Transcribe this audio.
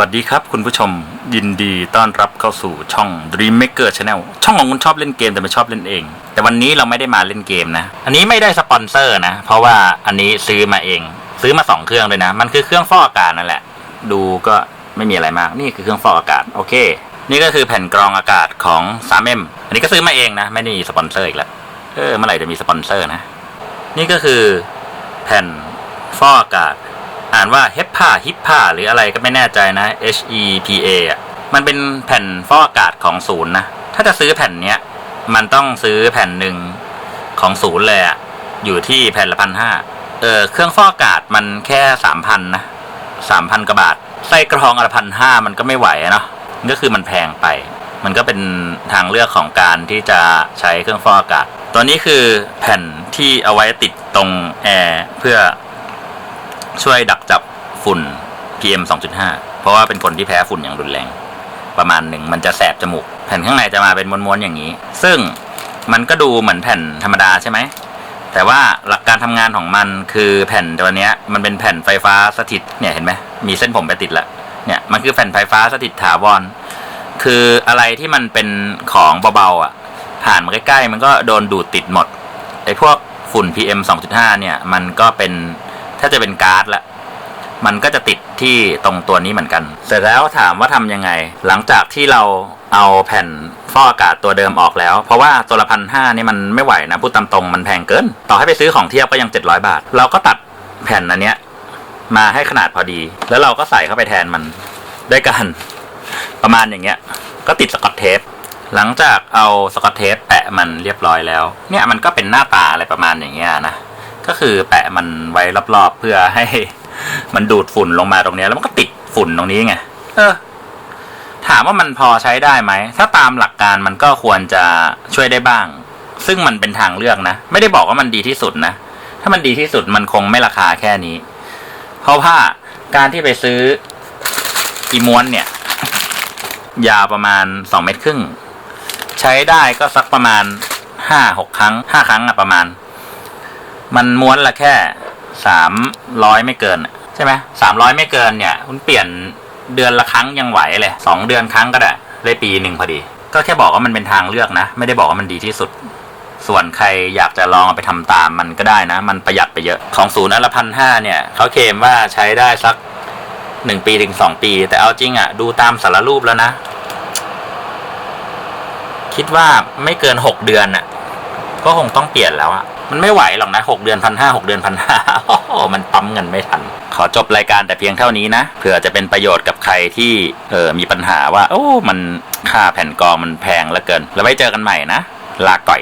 วัสดีครับคุณผู้ชมยินดีต้อนรับเข้าสู่ช่อง Dream Maker Channel ช่องของคุณชอบเล่นเกมแต่ไม่ชอบเล่นเอง แต่วันนี้เราไม่ได้มาเล่นเกมนะ อันนี้ไม่ได้สปอนเซอร์นะ เพราะว่าอันนี้ซื้อมาเอง ซื้อมาสองเครื่องเลยนะ มันคือเครื่องฟอกอากาศนั่นแหละ ดูก็ไม่มีอะไรมากนี่คือเครื่องฟอกอากาศโอเค นี่ก็คือแผ่นกรองอากาศของ 3M อันนี้ก็ซื้อมาเองนะ ไม่ได้มีสปอนเซอร์อีกแล้วเออเมื่อไหร่จะมีสปอนเซอร์นะ นี่ก็คือแผ่นฟอกอากาศ อ่านว่า HEPA HIPA หรืออะไรก็ไม่แน่ใจนะ H E P A อะมันเป็นแผ่นฟอกอากาศของศูนย์นะ ถ้าจะซื้อแผ่นเนี้ย มันต้องซื้อแผ่นหนึ่งของศูนย์เลยอะอยู่ที่แผ่นละพันห้าเออเครื่องฟอกอากาศมันแค่สามพันนะสามพันกว่าบาทไส้กรองอนละพันห้ามันก็ไม่ไหวเนาะก็คือมันแพงไป มันก็เป็นทางเลือกของการที่จะใช้เครื่องฟอกอากาศ ตัวนี้คือแผ่นที่เอาไว้ติดตรงแอร์เพื่อ ช่วยดักจับฝุ่น PM 2.5 เพราะว่าเป็นคนที่แพ้ฝุ่นอย่างรุนแรง ประมาณหนึ่งมันจะแสบจมูก แผ่นข้างในจะมาเป็นม้วนๆอย่างนี้ ซึ่งมันก็ดูเหมือนแผ่นธรรมดาใช่ไหมแต่ว่าหลักการทำงานของมันคือแผ่นตัวนี้มันเป็นแผ่นไฟฟ้าสถิตเนี่ยเห็นไหมมีเส้นผมไปติดแล้วเนี่ยมันคือแผ่นไฟฟ้าสถิตถาวร คืออะไรที่มันเป็นของเบาๆอะ ผ่านมาใกล้ๆมันก็โดนดูดติดหมดไอ้พวกฝุ่น PM 2.5 เนี่ย มันก็เป็น ถ้าจะเป็นก๊าซละมันก็จะติดที่ตรงตัวนี้เหมือนกัน เสร็จแล้วถามว่าทำยังไง หลังจากที่เราเอาแผ่นฟอกอากาศตัวเดิมออกแล้ว เพราะว่าตัวละพันห้านี่มันไม่ไหวนะพูดตามตรงมันแพงเกิน ต่อให้ไปซื้อของเทียบก็ยัง 700 บาท เราก็ตัดแผ่นอันเนี้ยมาให้ขนาดพอดี แล้วเราก็ใส่เข้าไปแทนมันด้วยกันประมาณอย่างเงี้ย ก็ติดสกอตเทปหลังจากเอาสกอตเทปแปะมันเรียบร้อยแล้ว เนี่ยมันก็เป็นหน้าตาอะไรประมาณอย่างเงี้ยนะ ก็คือแปะมันไว้รอบๆเพื่อให้มันดูดฝุ่นลงมาตรงเนี้ยแล้วมันก็ติดฝุ่นตรงนี้ไงเออ ถามว่ามันพอใช้ได้ไหม ถ้าตามหลักการมันก็ควรจะช่วยได้บ้าง ซึ่งมันเป็นทางเลือกนะ ไม่ได้บอกว่ามันดีที่สุดนะ ถ้ามันดีที่สุดมันคงไม่ราคาแค่นี้ เพราะว่าการที่ไปซื้ออีม้วนเนี่ย ยาวประมาณสองเมตรครึ่ง ใช้ได้ก็สักประมาณห้าหกครั้งห้าครั้งอะประมาณ มันม้วนละแค่สามร้อยไม่เกิน ใช่ไหมสามร้อยไม่เกินเนี่ย คุณเปลี่ยนเดือนละครั้งยังไหวเลยสองเดือนครั้งก็ได้ได้ปีหนึ่งพอดี ก็แค่บอกว่ามันเป็นทางเลือกนะ ไม่ได้บอกว่ามันดีที่สุด ส่วนใครอยากจะลองเอาไปทำตามมันก็ได้นะ มันประหยัดไปเยอะของศูนย์อันละพันห้าเนี่ยเขาเคลมว่าใช้ได้สักหนึ่งปีถึงสองปี แต่เอาจริงอะ่ะ ดูตามสารรูปแล้วนะ คิดว่าไม่เกินหกเดือนน่ะ ก็คงต้องเปลี่ยนแล้วอะ มันไม่ไหวหรอกนะหกเดือนพันห้าหกเดือนพันห้ามันปั๊มเงินไม่ทัน ขอจบรายการแต่เพียงเท่านี้นะเผื่อจะเป็นประโยชน์กับใครที่เออมีปัญหาว่า โอ้ มันค่าแผ่นกองมันแพงเหลือเกิน แล้วไว้เจอกันใหม่นะ ลาก่อย